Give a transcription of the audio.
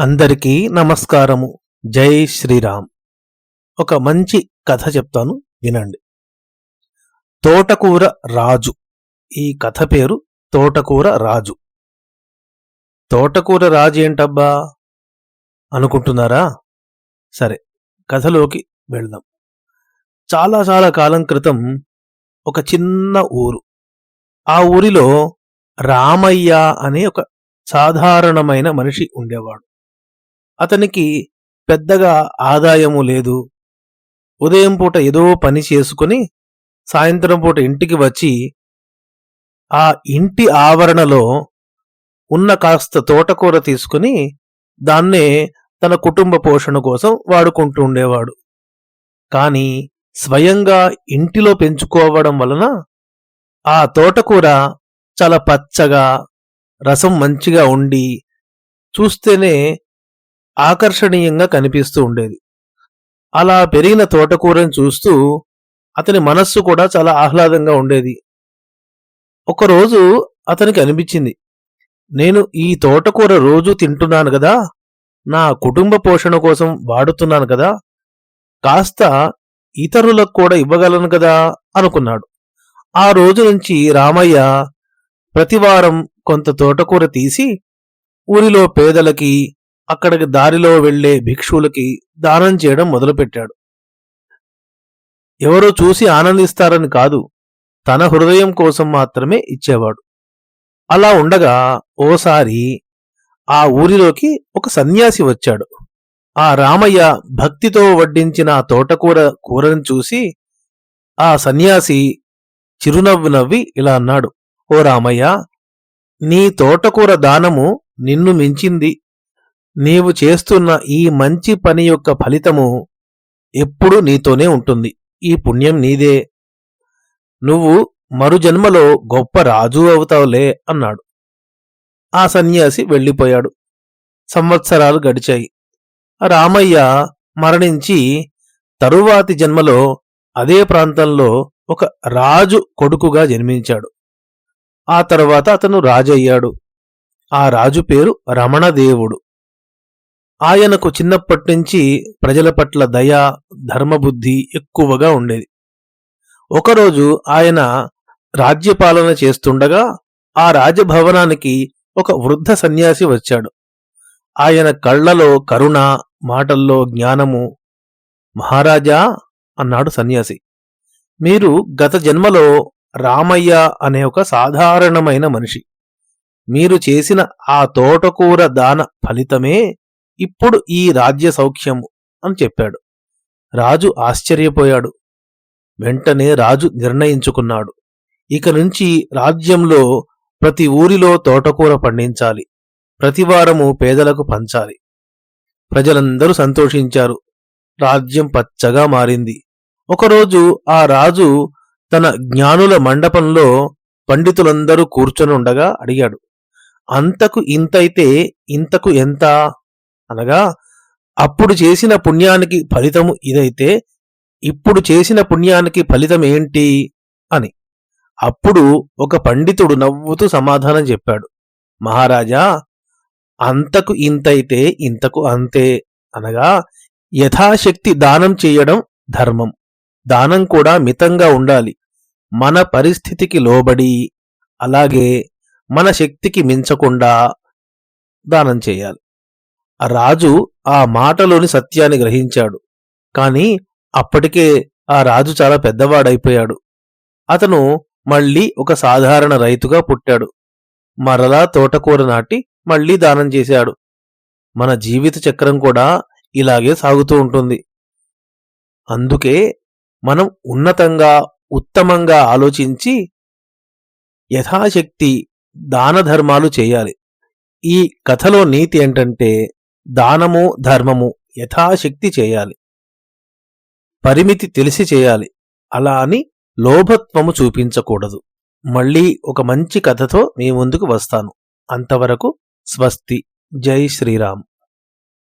అందరికీ నమస్కారము. జై శ్రీరామ్. ఒక మంచి కథ చెప్తాను వినండి. తోటకూర రాజు. ఈ కథ పేరు తోటకూర రాజు. తోటకూర రాజు ఏంటబ్బా? అనుకుంటున్నారా? సరే కథలోకి వెళ్దాం. చాలా చాలా కాలం క్రితం ఒక చిన్న ఊరు. ఆ ఊరిలో రామయ్య అనే ఒక సాధారణమైన మనిషి ఉండేవాడు. అతనికి పెద్దగా ఆదాయము లేదు. ఉదయం పూట ఏదో పని చేసుకుని సాయంత్రం పూట ఇంటికి వచ్చి ఆ ఇంటి ఆవరణలో ఉన్న కాస్త తోటకూర తీసుకుని దాన్నే తన కుటుంబ పోషణ కోసం వాడుకుంటూ ఉండేవాడు. కానీ స్వయంగా ఇంటిలో పెంచుకోవడం వలన ఆ తోటకూర చాలా పచ్చగా రసం మంచిగా ఉండి చూస్తేనే ఆకర్షణీయంగా కనిపిస్తూ ఉండేది. అలా పెరిగిన తోటకూరని చూస్తూ అతని మనస్సు కూడా చాలా ఆహ్లాదంగా ఉండేది. ఒకరోజు అతనికి అనిపించింది నేను ఈ తోటకూర రోజు తింటున్నాను కదా నా కుటుంబ పోషణ కోసం వాడుతున్నాను కదా కాస్త ఇతరులకు కూడా ఇవ్వగలను కదా అనుకున్నాడు. ఆ రోజు నుంచి రామయ్య ప్రతివారం కొంత తోటకూర తీసి ఊరిలో పేదలకి అక్కడికి దారిలో వెళ్ళే భిక్షువులకి దానం చేయడం మొదలుపెట్టాడు. ఎవరో చూసి ఆనందిస్తారని కాదు తన హృదయం కోసం మాత్రమే ఇచ్చేవాడు. అలా ఉండగా ఓసారి ఆ ఊరిలోకి ఒక సన్యాసి వచ్చాడు. ఆ రామయ్య భక్తితో వడ్డించిన తోటకూర కూరను చూసి ఆ సన్యాసి చిరునవ్వు నవ్వి ఇలా అన్నాడు ఓ రామయ్య నీ తోటకూర దానము నిన్ను మించింది నీవు చేస్తున్న ఈ మంచి పని యొక్క ఫలితము ఎప్పుడూ నీతోనే ఉంటుంది. ఈ పుణ్యం నీదే. నువ్వు మరుజన్మలో గొప్ప రాజు అవుతావులే అన్నాడు. ఆ సన్యాసి వెళ్ళిపోయాడు. సంవత్సరాలు గడిచాయి. రామయ్య మరణించి తరువాతి జన్మలో అదే ప్రాంతంలో ఒక రాజు కొడుకుగా జన్మించాడు. ఆ తరువాత అతను రాజయ్యాడు. ఆ రాజు పేరు రమణదేవుడు. ఆయనకు చిన్నప్పటి నుంచి ప్రజల పట్ల దయ ధర్మబుద్ధి ఎక్కువగా ఉండేది. ఒకరోజు ఆయన రాజ్యపాలన చేస్తుండగా ఆ రాజభవనానికి ఒక వృద్ధ సన్యాసి వచ్చాడు. ఆయన కళ్ళలో కరుణ మాటల్లో జ్ఞానము మహారాజా అన్నాడు సన్యాసి. మీరు గత జన్మలో రామయ్య అనే ఒక సాధారణమైన మనిషి. మీరు చేసిన ఆ తోటకూర దాన ఫలితమే ఇప్పుడు ఈ రాజ్య సౌఖ్యము అని చెప్పాడు. రాజు ఆశ్చర్యపోయాడు. వెంటనే రాజు నిర్ణయించుకున్నాడు. ఇక నుంచి రాజ్యంలో ప్రతి ఊరిలో తోటకూర పండించాలి. ప్రతివారము పేదలకు పంచాలి. ప్రజలందరూ సంతోషించారు. రాజ్యం పచ్చగా మారింది. ఒకరోజు ఆ రాజు తన జ్ఞానుల మండపంలో పండితులందరూ కూర్చొని ఉండగా అడిగాడు. అంతకు ఇంతైతే ఇంతకు ఎంత? అనగా అప్పుడు చేసిన పుణ్యానికి ఫలితము ఇదైతే ఇప్పుడు చేసిన పుణ్యానికి ఫలితం ఏంటి అని. అప్పుడు ఒక పండితుడు నవ్వుతూ సమాధానం చెప్పాడు. మహారాజా అంతకు ఇంతైతే ఇంతకు అంతే అనగా యథాశక్తి దానం చేయడం ధర్మం. దానం కూడా మితంగా ఉండాలి. మన పరిస్థితికి లోబడి అలాగే మన శక్తికి మించకుండా దానం చేయాలి. రాజు ఆ మాటలోని సత్యాన్ని గ్రహించాడు. కాని అప్పటికే ఆ రాజు చాలా పెద్దవాడైపోయాడు. అతను మళ్ళీ ఒక సాధారణ రైతుగా పుట్టాడు. మరలా తోటకూర నాటి మళ్ళీ దానం చేశాడు. మన జీవిత చక్రం కూడా ఇలాగే సాగుతూ ఉంటుంది. అందుకే మనం ఉన్నతంగా ఉత్తమంగా ఆలోచించి యథాశక్తి దాన ధర్మాలు చేయాలి. ఈ కథలో నీతి ఏంటంటే దానము ధర్మము యథాశక్తి చేయాలి. పరిమితి తెలిసి చేయాలి. అలా అని లోభత్వము చూపించకూడదు. మళ్ళీ ఒక మంచి కథతో మీ ముందుకు వస్తాను. అంతవరకు స్వస్తి. జై శ్రీరామ్.